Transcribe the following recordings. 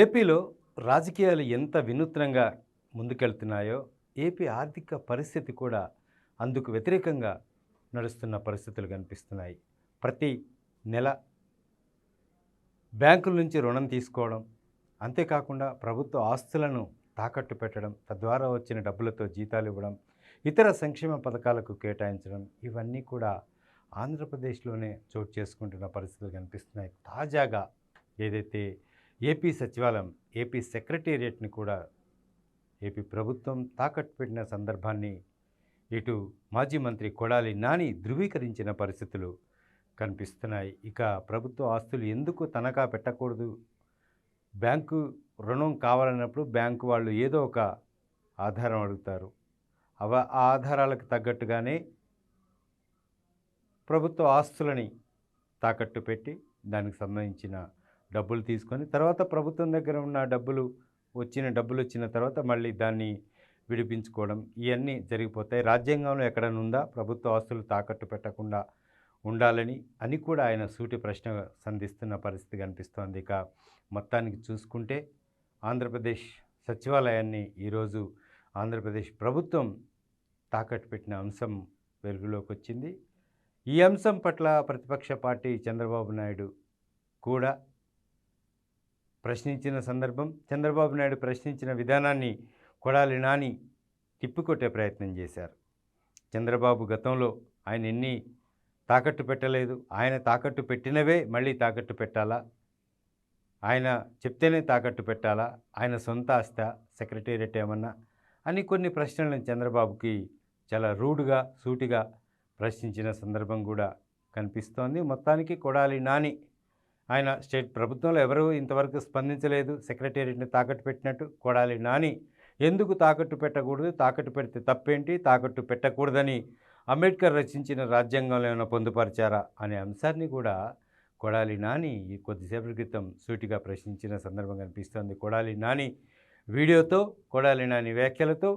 ఏపీలో రాజకీయాలు ఎంత వినూత్నంగా ముందుకెళ్తున్నాయో ఏపీ ఆర్థిక పరిస్థితి కూడా అందుకు వ్యతిరేకంగా నడుస్తున్న పరిస్థితులు కనిపిస్తున్నాయి. ప్రతి నెల బ్యాంకుల నుంచి రుణం తీసుకోవడం అంతేకాకుండా ప్రభుత్వ ఆస్తులను తాకట్టు పెట్టడం తద్వారా వచ్చిన డబ్బులతో జీతాలు ఇవ్వడం ఇతర సంక్షేమ పథకాలకు కేటాయించడం ఇవన్నీ కూడా ఆంధ్రప్రదేశ్లోనే చోటు చేసుకుంటున్న పరిస్థితులు కనిపిస్తున్నాయి. తాజాగా ఏదైతే ఏపీ సచివాలయం ఏపీ సెక్రటేరియట్ని కూడా ఏపీ ప్రభుత్వం తాకట్టు పెట్టిన సందర్భాన్ని ఇటు మాజీ మంత్రి కొడాలి నాని ధృవీకరించిన పరిస్థితులు కనిపిస్తున్నాయి. ఇక ప్రభుత్వ ఆస్తులు ఎందుకు తనఖా పెట్టకూడదు? బ్యాంకు రుణం కావాలన్నప్పుడు బ్యాంకు వాళ్ళు ఏదో ఒక ఆధారం అడుగుతారు. అవ ఆ ఆధారాలకు తగ్గట్టుగానే ప్రభుత్వ ఆస్తులని తాకట్టు పెట్టి దానికి సంబంధించిన డబ్బులు తీసుకొని తర్వాత ప్రభుత్వం దగ్గర ఉన్న డబ్బులు వచ్చిన డబ్బులు వచ్చిన తర్వాత మళ్ళీ దాన్ని విడిపించుకోవడం ఇవన్నీ జరిగిపోతాయి. రాజ్యాంగంలో ఎక్కడైనా ఉందా? ప్రభుత్వ ఆస్తులు తాకట్టు పెట్టకుండా ఉండాలని అని కూడా ఆయన సూటి ప్రశ్న సంధిస్తున్న పరిస్థితి కనిపిస్తోంది. ఇక మొత్తానికి చూసుకుంటే ఆంధ్రప్రదేశ్ సచివాలయాన్ని ఈరోజు ఆంధ్రప్రదేశ్ ప్రభుత్వం తాకట్టు పెట్టిన అంశం వెలుగులోకి వచ్చింది. ఈ అంశం పట్ల ప్రతిపక్ష పార్టీ చంద్రబాబు నాయుడు కూడా ప్రశ్నించిన సందర్భం చంద్రబాబు నాయుడు ప్రశ్నించిన విధానాన్ని కొడాలి నాని తిప్పికొట్టే ప్రయత్నం చేశారు. చంద్రబాబు గతంలో ఆయన ఎన్ని తాకట్టు పెట్టలేదు ఆయన తాకట్టు పెట్టినవే మళ్ళీ తాకట్టు పెట్టాలా? ఆయన చెప్తేనే తాకట్టు పెట్టాలా? ఆయన సొంత ఆస్త సెక్రటేరియట్ ఏమన్నా? అని కొన్ని ప్రశ్నలను చంద్రబాబుకి చాలా రూడ్గా సూటిగా ప్రశ్నించిన సందర్భం కూడా కనిపిస్తోంది. మొత్తానికి కొడాలి నాని ఆయన స్టేట్ ప్రభుత్వంలో ఎవరూ ఇంతవరకు స్పందించలేదు సెక్రటేరియట్ని తాకట్టు పెట్టినట్టు కొడాలి నాని. ఎందుకు తాకట్టు పెట్టకూడదు? తాకట్టు పెడితే తప్పేంటి? తాకట్టు పెట్టకూడదని అంబేద్కర్ రచించిన రాజ్యాంగంలో ఏమైనా పొందుపరిచారా అనే అంశాన్ని కూడా కొడాలి నాని ఈ కొద్దిసేపటి క్రితం సూటిగా ప్రశ్నించిన సందర్భం కనిపిస్తోంది కొడాలి నాని వీడియోతో కొడాలి నాని వ్యాఖ్యలతో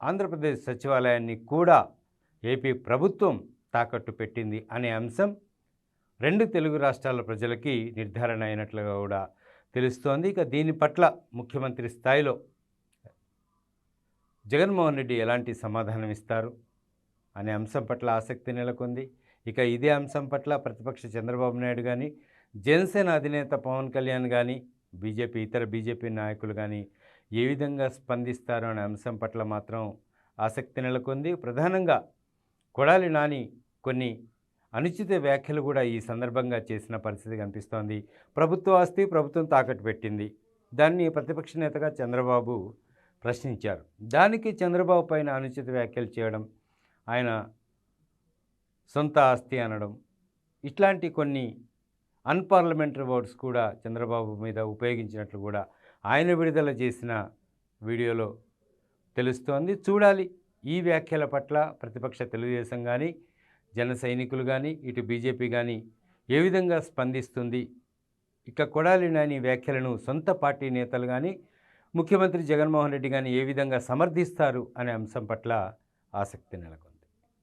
ఆంధ్రప్రదేశ్ సచివాలయాన్ని కూడా ఏపీ ప్రభుత్వం తాకట్టు పెట్టింది అనే అంశం రెండు తెలుగు రాష్ట్రాల ప్రజలకి నిర్ధారణ అయినట్లుగా కూడా తెలుస్తోంది. ఇక దీని పట్ల ముఖ్యమంత్రి స్థాయిలో జగన్మోహన్ రెడ్డి ఎలాంటి సమాధానం ఇస్తారు అనే అంశం పట్ల ఆసక్తి నెలకొంది. ఇక ఇదే అంశం పట్ల ప్రతిపక్ష చంద్రబాబు నాయుడు కానీ జనసేన అధినేత పవన్ కళ్యాణ్ కానీ బీజేపీ ఇతర బీజేపీ నాయకులు కానీ ఏ విధంగా స్పందిస్తారు అనే అంశం పట్ల మాత్రం ఆసక్తి నెలకొంది. ప్రధానంగా కొడాలి నాని కొన్ని అనుచిత వ్యాఖ్యలు కూడా ఈ సందర్భంగా చేసిన పరిస్థితి కనిపిస్తోంది. ప్రభుత్వ ఆస్తి ప్రభుత్వం తాకట్టు పెట్టింది. దాన్ని ప్రతిపక్ష నేతగా చంద్రబాబు ప్రశ్నించారు. దానికి చంద్రబాబు పైన అనుచిత వ్యాఖ్యలు చేయడం ఆయన సొంత ఆస్తి అనడం ఇట్లాంటి కొన్ని అన్పార్లమెంటరీ వర్డ్స్ కూడా చంద్రబాబు మీద ఉపయోగించినట్లు కూడా ఆయన విడుదల చేసిన వీడియోలో తెలుస్తోంది. చూడాలి. ఈ వ్యాఖ్యల పట్ల ప్రతిపక్ష తెలుగుదేశం కానీ జన సైనికులు కానీ ఇటు బీజేపీ కానీ ఏ విధంగా స్పందిస్తుంది? ఇక కొడాలి నాని వ్యాఖ్యలను సొంత పార్టీ నేతలు కానీ ముఖ్యమంత్రి జగన్మోహన్ రెడ్డి కానీ ఏ విధంగా సమర్థిస్తారు అనే అంశం పట్ల ఆసక్తి నెలకొంది.